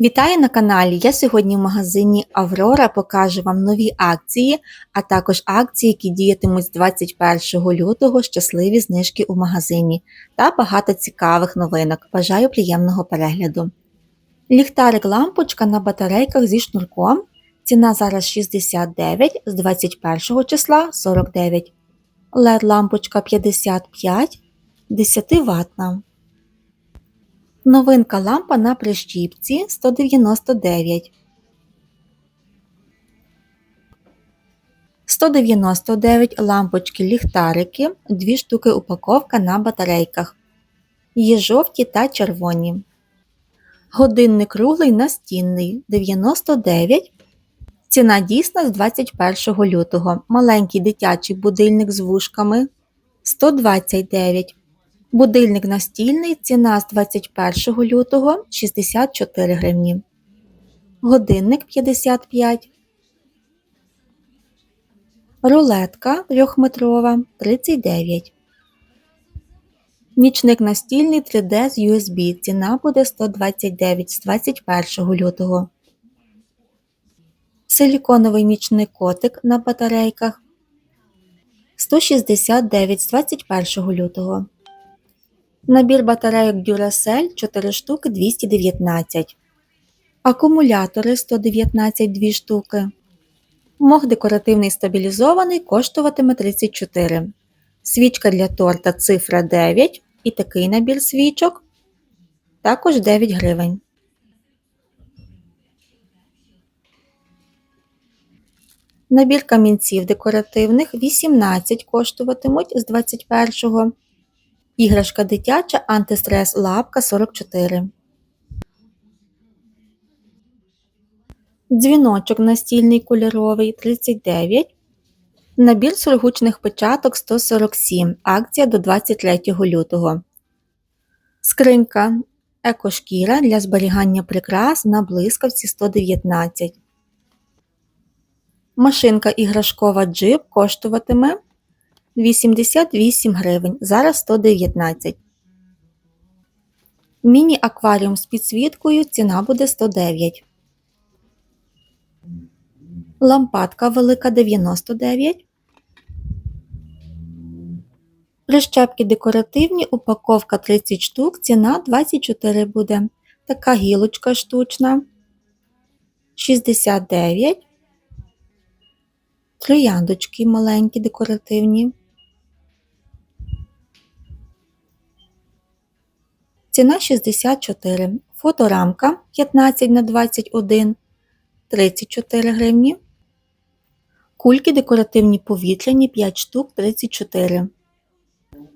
Вітаю на каналі! Я сьогодні в магазині Аврора покажу вам нові акції, а також акції, які діятимуть з 21 лютого щасливі знижки у магазині та багато цікавих новинок. Бажаю приємного перегляду. Ліхтарик лампочка на батарейках зі шнурком. Ціна зараз 69, з 21 числа 49. LED лампочка 55, 10 ватна. Новинка лампа на прищіпці 199. 199 лампочки ліхтарики, 2 штуки упаковка на батарейках. Є жовті та червоні. Годинник круглий настінний 99. Ціна дійсна з 21 лютого. Маленький дитячий будильник з вушками 129. Будильник настільний, ціна з 21 лютого 64 гривні. Годинник 55. Рулетка 3-метрова 39. Нічник настільний 3D з USB. Ціна буде 129 з 21 лютого. Силіконовий нічник котик на батарейках 169 з 21 лютого. Набір батарейок Duracell 4 штуки 219. Акумулятори 119 2 штуки. Мох декоративний стабілізований коштуватиме 34. Свічка для торта цифра 9 і такий набір свічок також 9 гривень. Набір камінців декоративних 18 коштуватимуть з 21 Іграшка дитяча антистрес лапка 44. Дзвіночок настільний кольоровий 39. Набір сургучних печаток 147. Акція до 23 лютого. Скринька екошкіра для зберігання прикрас на блискавці 119. Машинка іграшкова джип коштуватиме 88 гривень, зараз 119. Міні-акваріум з підсвіткою ціна буде 109. Лампадка велика 99. Прищепки декоративні, упаковка 30 штук, ціна 24 буде. Така гілочка штучна 69. Трояндочки маленькі декоративні Ціна 64. Фоторамка 15 на 21 34 гривні. Кульки декоративні повітряні 5 штук 34.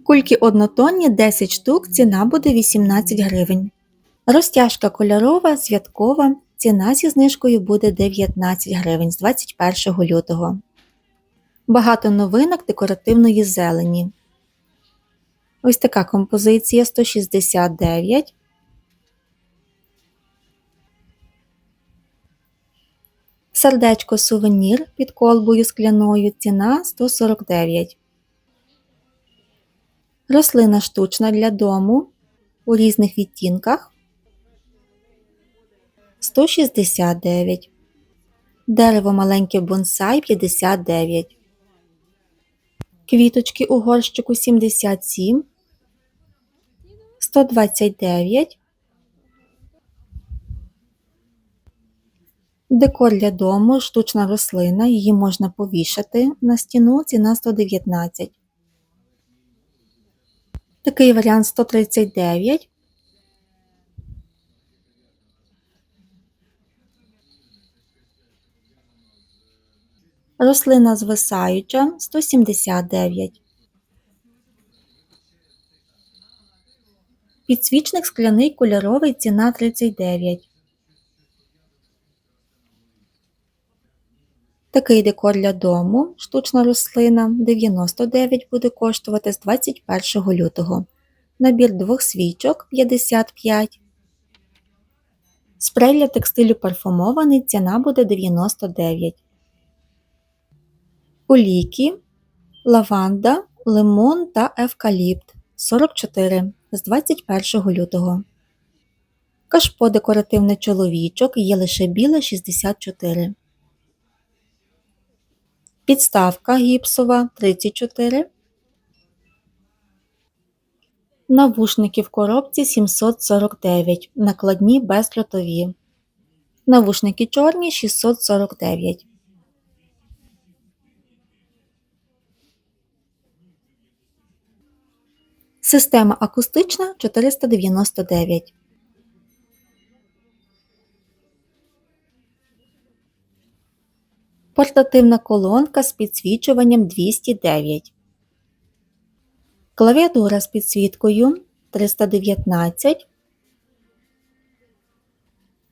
Кульки однотонні 10 штук, ціна буде 18 гривень. Розтяжка кольорова, святкова. Ціна зі знижкою буде 19 гривень з 21 лютого. Багато новинок декоративної зелені. Ось така композиція 169. Сердечко сувенір під колбою скляною ціна 149. Рослина штучна для дому у різних відтінках 169. Дерево маленьке бонсай 59. Квіточки у горщику 77. 129. Декор для дому, штучна рослина, її можна повішати на стіну, ціна 119. Такий варіант 139. Рослина звисаюча 179. Підсвічник скляний кольоровий ціна 39. Такий декор для дому, штучна рослина 99 буде коштувати з 21 лютого. Набір двох свічок 55. Спрей для текстилю парфумований ціна буде 99. Олійки, лаванда, лимон та евкаліпт 44 з 21 лютого. Кашпо декоративне чоловічок є лише біле 64. Підставка гіпсова 34. Навушники в коробці 749. Накладні безльотові. Навушники чорні 649. Система акустична 499. Портативна колонка з підсвічуванням 209. Клавіатура з підсвіткою 319.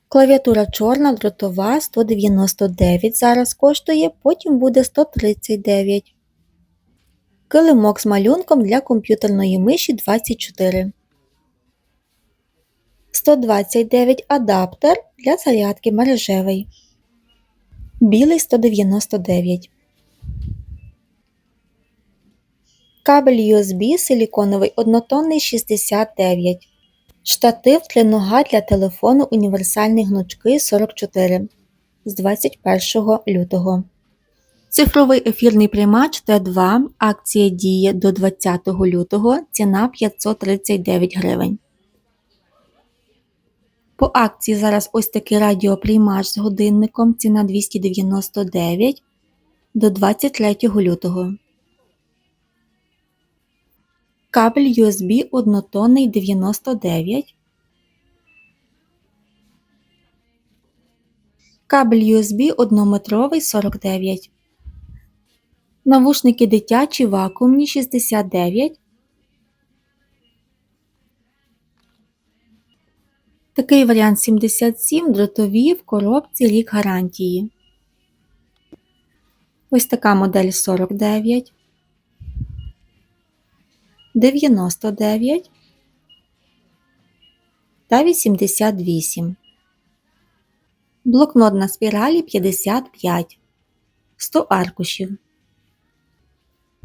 Клавіатура чорна, дротова 199 зараз коштує, потім буде 139. Килимок з малюнком для комп'ютерної миші 24. 129 адаптер для зарядки мережевий. Білий 199. Кабель USB силіконовий однотонний 69. Штатив тринога для телефону універсальний гнучкий 44 з 21 лютого. Цифровий ефірний приймач Т2. Акція діє до 20 лютого. Ціна 539 гривень. По акції зараз ось такий радіоприймач з годинником. Ціна 299 до 23 лютого. Кабель USB однотонний 99. Кабель USB однометровий 49. Навушники дитячі вакуумні 69. Такий варіант 77 дротові в коробці рік гарантії. Ось така модель 49. 99 та 88. Блокнот на спіралі 55. 100 аркушів.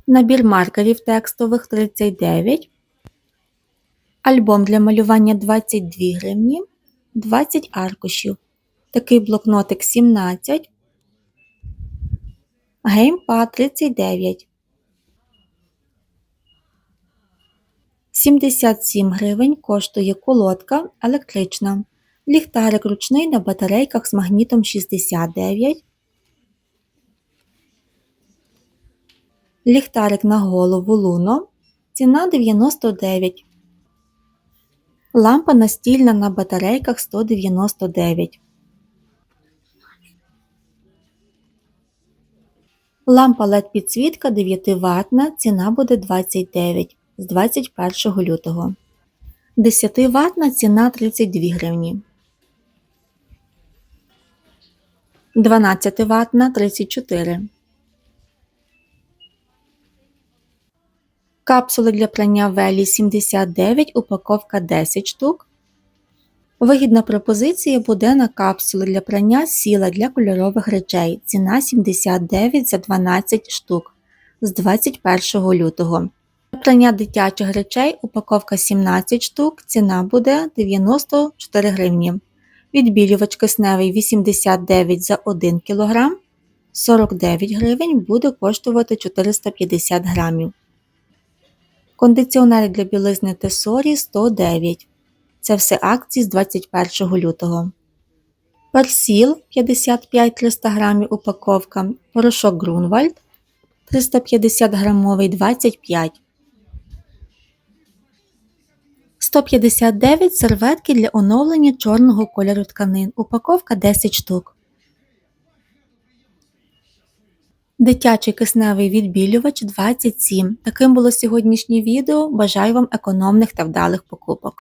Набір маркерів текстових 39. Альбом для малювання 22 гривні. 20 аркушів. Такий блокнотик 17. Геймпад 39. 77 гривень коштує колодка електрична. Ліхтарик ручний на батарейках з магнітом 69. Ліхтарик на голову луно. Ціна 99. Лампа настільна на батарейках 199. Лампа LED підсвітка 9 ватна. Ціна буде 29 з 21 лютого. 10 ватна ціна 32 гривні. 12 ватна 34. Капсули для прання велі 79, упаковка 10 штук. Вигідна пропозиція буде на капсули для прання сіла для кольорових речей. Ціна 79 за 12 штук з 21 лютого. Для прання дитячих речей упаковка 17 штук. Ціна буде 94 гривні. Відбілювач кисневий 89 за 1 кг. 49 гривень буде коштувати 450 грамів. Кондиціонер для білизни Тесорі 109. Це все акції з 21 лютого. Персіл 55-300 грамів упаковка. Порошок Грунвальд 350 грамовий 25. 159 серветки для оновлення чорного кольору тканин. Упаковка 10 штук. Дитячий кисневий відбілювач 27. Таким було сьогоднішнє відео. Бажаю вам економних та вдалих покупок.